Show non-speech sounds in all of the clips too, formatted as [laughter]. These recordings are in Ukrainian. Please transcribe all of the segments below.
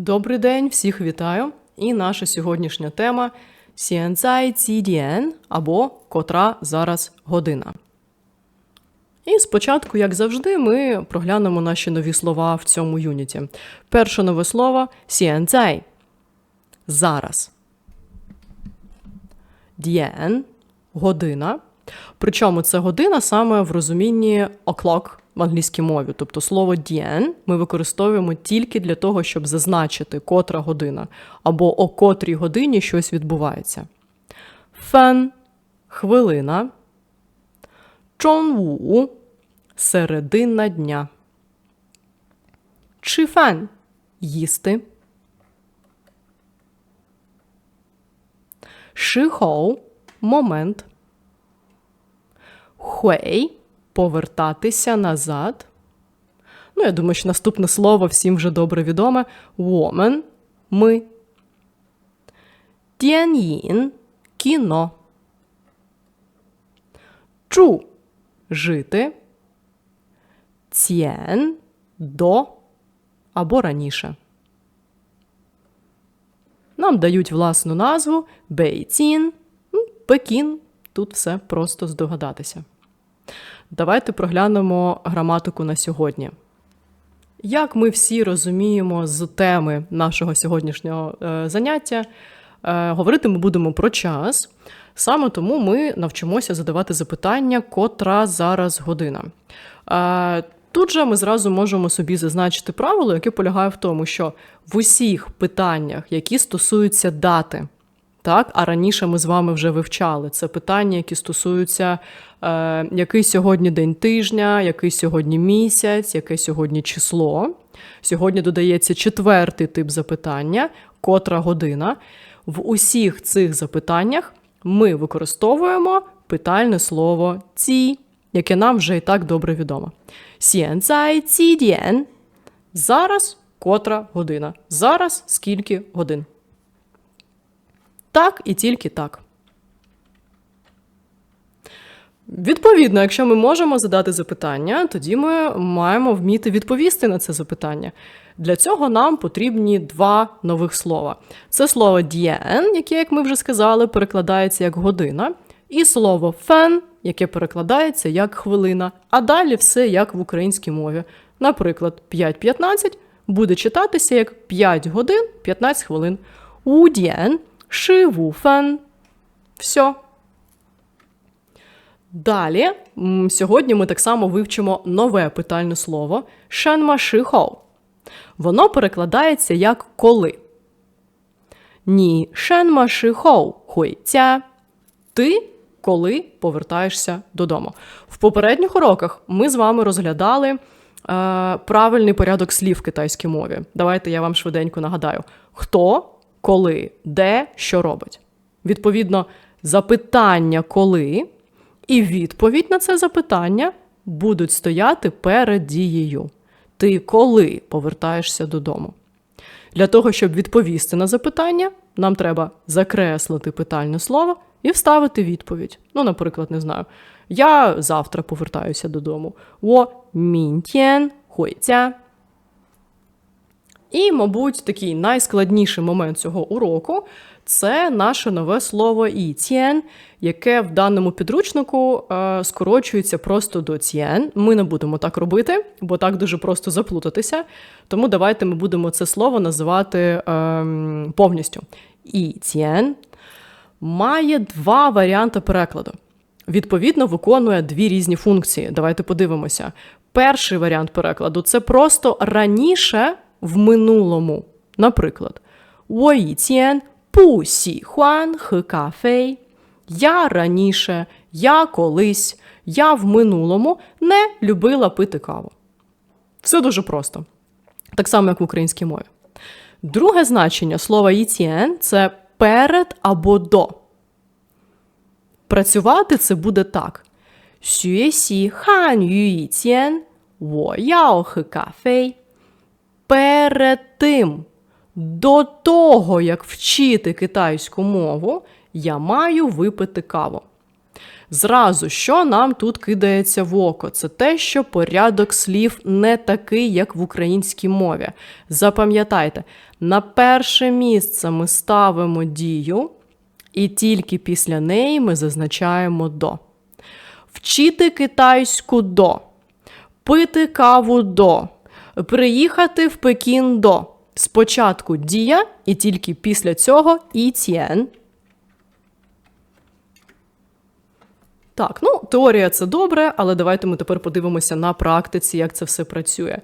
Добрий день, всіх вітаю! І наша сьогоднішня тема «Сіенцай цідіен» або котра зараз година. І спочатку, як завжди, ми проглянемо наші нові слова в цьому юніті. Перше нове слово «сіенцай» – зараз. Дієн година. Причому це година саме в розумінні o'clock в англійській мові. Тобто слово дієн ми використовуємо тільки для того, щоб зазначити котра година, або о котрій годині щось відбувається. Фен хвилина. Чонву середина дня. Чифан їсти. Шихоу момент. Хуей повертатися назад. Ну, я думаю, що наступне слово всім вже добре відоме. Woman – ми. Діан'їн – кіно. Чу – жити. Цєн – до або раніше. Нам дають власну назву Бейцін, Пекін. Тут все просто здогадатися. Давайте проглянемо граматику на сьогодні. Як ми всі розуміємо з теми нашого сьогоднішнього е, заняття, е, говорити ми будемо про час. Саме тому ми навчимося задавати запитання, котра зараз година. Е, тут же ми зразу можемо собі зазначити правило, яке полягає в тому, що в усіх питаннях, які стосуються дати, так, а раніше ми з вами вже вивчали це питання, які стосуються, е, який сьогодні день тижня, який сьогодні місяць, яке сьогодні число. Сьогодні додається четвертий тип запитання, котра година. В усіх цих запитаннях ми використовуємо питальне слово ці, яке нам вже і так добре відомо. Сіенцай. Зараз котра година. Зараз скільки годин. Так і тільки так. Відповідно, якщо ми можемо задати запитання, тоді ми маємо вміти відповісти на це запитання. Для цього нам потрібні два нових слова. Це слово дієн, яке, як ми вже сказали, перекладається як година, і слово фен, яке перекладається як хвилина, а далі все як в українській мові. Наприклад, 5.15 буде читатися як 5 годин 15 хвилин. У дієн шиву фен. Все. Далі, сьогодні ми так само вивчимо нове питальне слово шенма шихоу. Воно перекладається як коли. Ні шенма шихоу хуйця. Ти коли повертаєшся додому. В попередніх уроках ми з вами розглядали е, правильний порядок слів в китайській мові. Давайте я вам швиденько нагадаю, хто, коли, де, що робить. Відповідно, запитання коли і відповідь на це запитання будуть стояти перед дією. Ти коли повертаєшся додому? Для того, щоб відповісти на запитання, нам треба закреслити питальне слово і вставити відповідь. Ну, наприклад, не знаю, я завтра повертаюся додому. О. І, мабуть, такий найскладніший момент цього уроку це наше нове слово «іцєн», яке в даному підручнику е, скорочується просто до «цєн». Ми не будемо так робити, бо так дуже просто заплутатися. Тому давайте ми будемо це слово називати е, повністю. «Іцєн» має два варіанти перекладу. Відповідно, виконує дві різні функції. Давайте подивимося. Перший варіант перекладу це просто раніше в минулому. Наприклад, 我以前不喜欢喝咖啡. Я раніше, я колись, я в минулому не любила пити каву. Все дуже просто. Так само, як в українській мові. Друге значення слова «їтєн» – це перед або до. Працювати це буде так. 学习汉语以前，我要喝咖啡。 Перед тим, до того, як вчити китайську мову, я маю випити каву. Зразу, що нам тут кидається в око, це те, що порядок слів не такий, як в українській мові. Запам'ятайте, на перше місце ми ставимо дію, і тільки після неї ми зазначаємо до. Вчити китайську до, пити каву до, приїхати в Пекін до. Спочатку дія, і тільки після цього іцієн. Так, ну теорія це добре, але давайте ми тепер подивимося на практиці, як це все працює.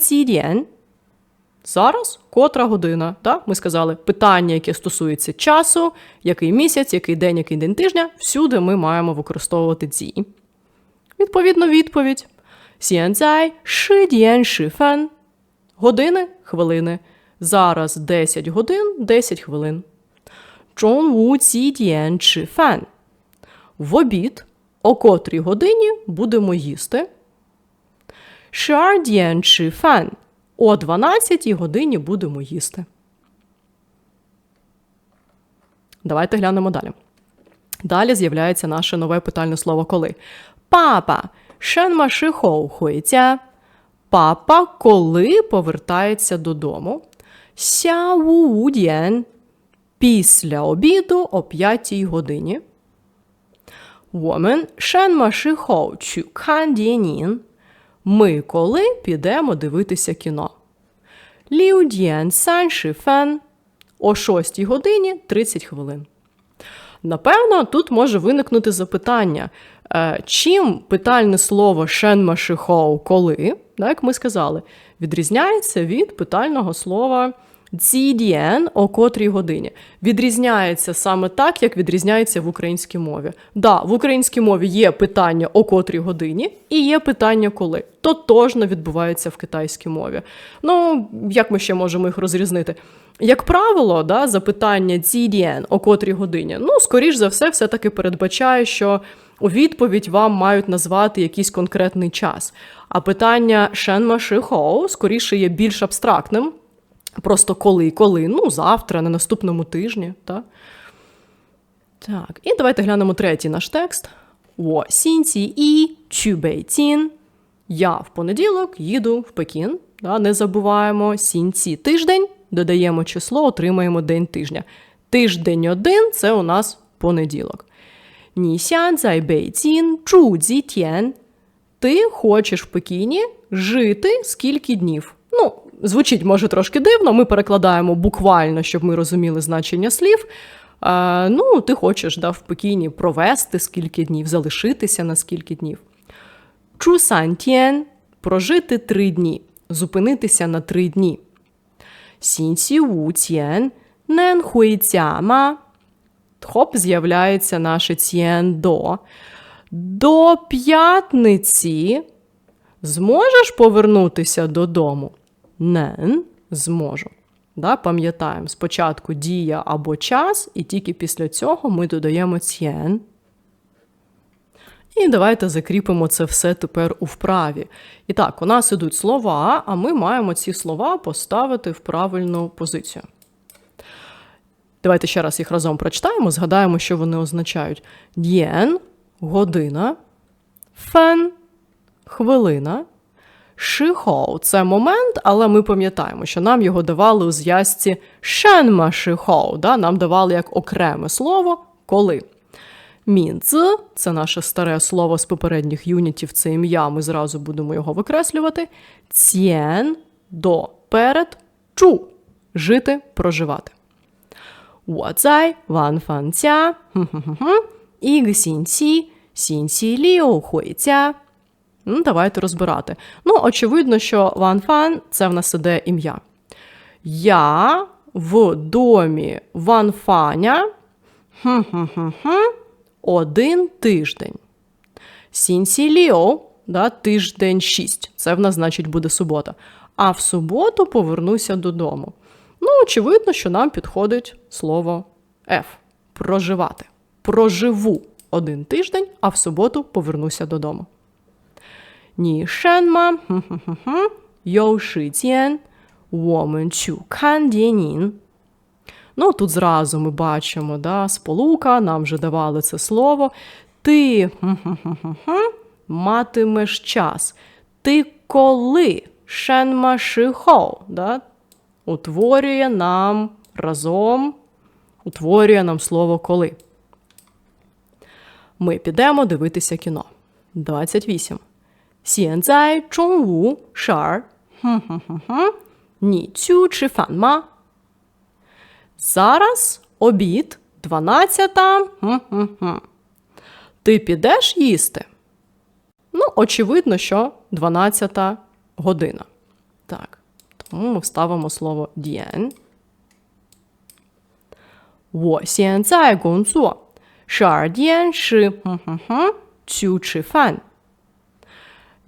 Цідєн. Зараз котра година. Так? Ми сказали питання, яке стосується часу, який місяць, який день, який день тижня. Всюди ми маємо використовувати ці. Відповідно, відповідь. Сієнцай шидєн шифен. Години хвилини. Зараз 10 годин 10 хвилин. Чонву цідєн фен. В обід, о котрій годині будемо їсти. Шардєн фен. О 12 годині будемо їсти. Давайте глянемо далі. Далі з'являється наше нове питальне слово коли. Папа, Шенмаши Хоухуйця. Папа коли повертається додому? Сяудян. Після обіду о п'ятій годині. Вомен Шенмаши Хоучу Кандінін. Ми коли підемо дивитися кіно. Ліуд'ян Сан Шифен о 6 годині 30 хвилин. Напевно, тут може виникнути запитання, чим питальне слово шенма шихоу коли, як ми сказали, відрізняється від питального слова Цідієн о котрій годині відрізняється саме так, як відрізняється в українській мові. Да, в українській мові є питання о котрій годині і є питання коли. Тотожно відбувається в китайській мові. Ну, як ми ще можемо їх розрізнити? Як правило, да, запитання цідієн о котрій годині, ну, скоріш за все, все-таки передбачає, що у відповідь вам мають назвати якийсь конкретний час. А питання шенма шихоу скоріше є більш абстрактним. Просто коли, коли, ну, завтра, на наступному тижні. Та? Так, і давайте глянемо третій наш текст. О сінці і чюбейцін. Я в понеділок їду в Пекін. Да, Не забуваємо сінці тиждень, додаємо число, отримаємо день тижня. Тиждень один це у нас понеділок. Ні чу. Ти хочеш в Пекіні жити скільки днів? Ну, звучить може трошки дивно, ми перекладаємо буквально, щоб ми розуміли значення слів. А, Ну, ти хочеш да, в Пекіні провести скільки днів, залишитися на скільки днів. Чусантєн прожити три дні, зупинитися на три дні. Сінсі вуцєн нен хуйцяма. Хоп, з'являється наше цєн до. До п'ятниці зможеш повернутися додому? нен зможу. Да, Пам'ятаємо спочатку дія або час, і тільки після цього ми додаємо цєн. І давайте закріпимо це все тепер у вправі. І так, у нас ідуть слова, а ми маємо ці слова поставити в правильну позицію. Давайте ще раз їх разом прочитаємо, згадаємо, що вони означають: д'єн година, фен хвилина, Шихоу це момент, але ми пам'ятаємо, що нам його давали у зв'язці шенма шихоу, да? нам давали як окреме слово коли. Мінц це наше старе слово з попередніх юнітів, це ім'я, ми зразу будемо його викреслювати. Цєн до перед чу жити, проживати. 我在晚饭家，哼哼哼哼，一个星期，星期六回家。Ну, [laughs] Давайте розбирати. Ну, очевидно, що Ван Фан це в нас іде ім'я. Я в домі Ван Фаня [laughs] один тиждень. Сінсі Ліо да, тиждень шість. Це в нас, значить, буде субота. А в суботу повернуся додому. Ну, очевидно, що нам підходить слово F. Проживати. Проживу один тиждень, а в суботу повернуся додому. Ні, шенма, йоушитєн, воменчу кандєнін. Ну, тут зразу ми бачимо да, сполука, нам вже давали це слово. Ти матимеш час. Ти коли шенма шихоу да, утворює нам разом утворює нам слово коли. Ми підемо дивитися кіно. 28. Сіянцай чонгу шар. Ні цю чи фанма. Зараз обід 12. Ти підеш їсти? Ну, очевидно, що 12 година. Так. Тому ми вставимо слово дієн. 我现在工作，十二点是哼哼哼去吃饭。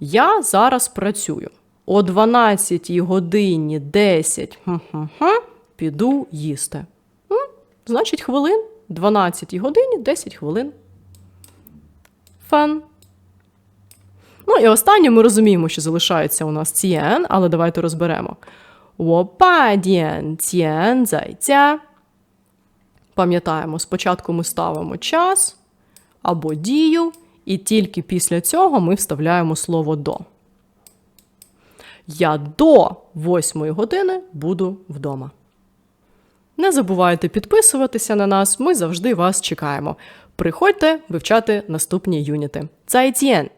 Я зараз працюю. О 12 годині 10 хм-хм-хм, піду їсти. М, Значить, хвилин. 12 годині 10 хвилин. Фан. Ну і останнє ми розуміємо, що залишається у нас цієн, але давайте розберемо. 我八点前在家. Пам'ятаємо, спочатку ми ставимо час або дію, і тільки після цього ми вставляємо слово до. Я до 8 години буду вдома. Не забувайте підписуватися на нас, ми завжди вас чекаємо. Приходьте вивчати наступні юніти. Цайцієн!